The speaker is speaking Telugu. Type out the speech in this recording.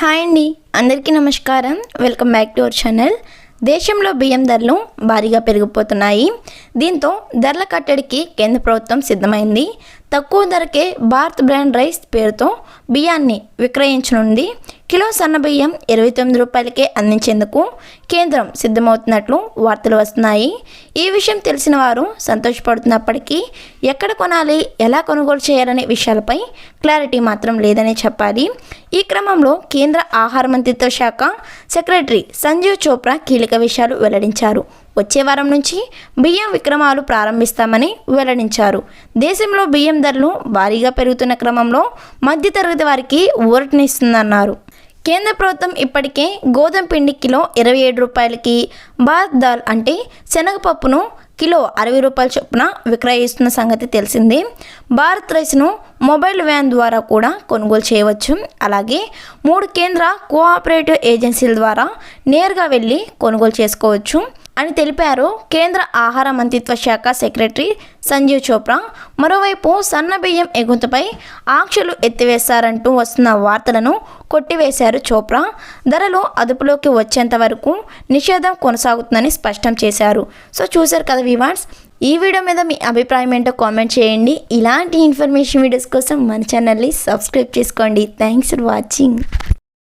హాయ్ అండి అందరికీ నమస్కారం. Welcome back to our channel. దేశంలో బియ్యం ధరలు భారీగా పెరిగిపోతున్నాయి. దీంతో ధరల కట్టడికి కేంద్ర ప్రభుత్వం సిద్ధమైంది. తక్కువ ధరకే భారత్ బ్రాండ్ రైస్ పేరుతో బియ్యాన్ని విక్రయించనుంది. కిలో సన్న బియ్యం ఇరవై తొమ్మిది రూపాయలకే అందించేందుకు కేంద్రం సిద్ధమవుతున్నట్లు వార్తలు వస్తున్నాయి. ఈ విషయం తెలిసిన వారు సంతోషపడుతున్నప్పటికీ ఎక్కడ కొనాలి ఎలా కొనుగోలు చేయాలనే విషయాలపై క్లారిటీ మాత్రం లేదనే చెప్పాలి. ఈ క్రమంలో కేంద్ర ఆహార మంత్రిత్వ శాఖ సెక్రటరీ సంజీవ్ చోప్రా కీలక విషయాలు వెల్లడించారు. వచ్చే వారం నుంచి బియ్యం విక్రమాలు ప్రారంభిస్తామని వెల్లడించారు. దేశంలో బియ్యం ధరలు భారీగా పెరుగుతున్న క్రమంలో మధ్యతరగతి వారికి ఊరటనిస్తుందన్నారు. కేంద్ర ప్రభుత్వం ఇప్పటికే గోధుమ పిండి కిలో ఇరవై ఏడు రూపాయలకి భారత్ దాల్ అంటే శనగపప్పును కిలో అరవై రూపాయల చొప్పున విక్రయిస్తున్న సంగతి తెలిసిందే. భారత్ రైస్ను మొబైల్ వ్యాన్ ద్వారా కూడా కొనుగోలు చేయవచ్చు. అలాగే మూడు కేంద్ర కోఆపరేటివ్ ఏజెన్సీల ద్వారా నేరుగా వెళ్ళి కొనుగోలు చేసుకోవచ్చు. అని తెలిపారు. కేంద్ర ఆహార మంత్రిత్వ శాఖ సెక్రటరీ సంజీవ్ చోప్రా. మరోవైపు సన్న బియ్యం ఆంక్షలు ఎత్తివేశారంటూ వస్తున్న వార్తలను కొట్టివేశారు చోప్రా. ధరలు అదుపులోకి వచ్చేంత వరకు నిషేధం కొనసాగుతుందని స్పష్టం చేశారు. సో చూశారు కదా వివాన్స్ ఈ వీడియో మీద మీ అభిప్రాయం ఏంటో కామెంట్ చేయండి. ఇలాంటి ఇన్ఫర్మేషన్ వీడియోస్ కోసం మన ఛానల్ని సబ్స్క్రైబ్ చేసుకోండి. Thanks for watching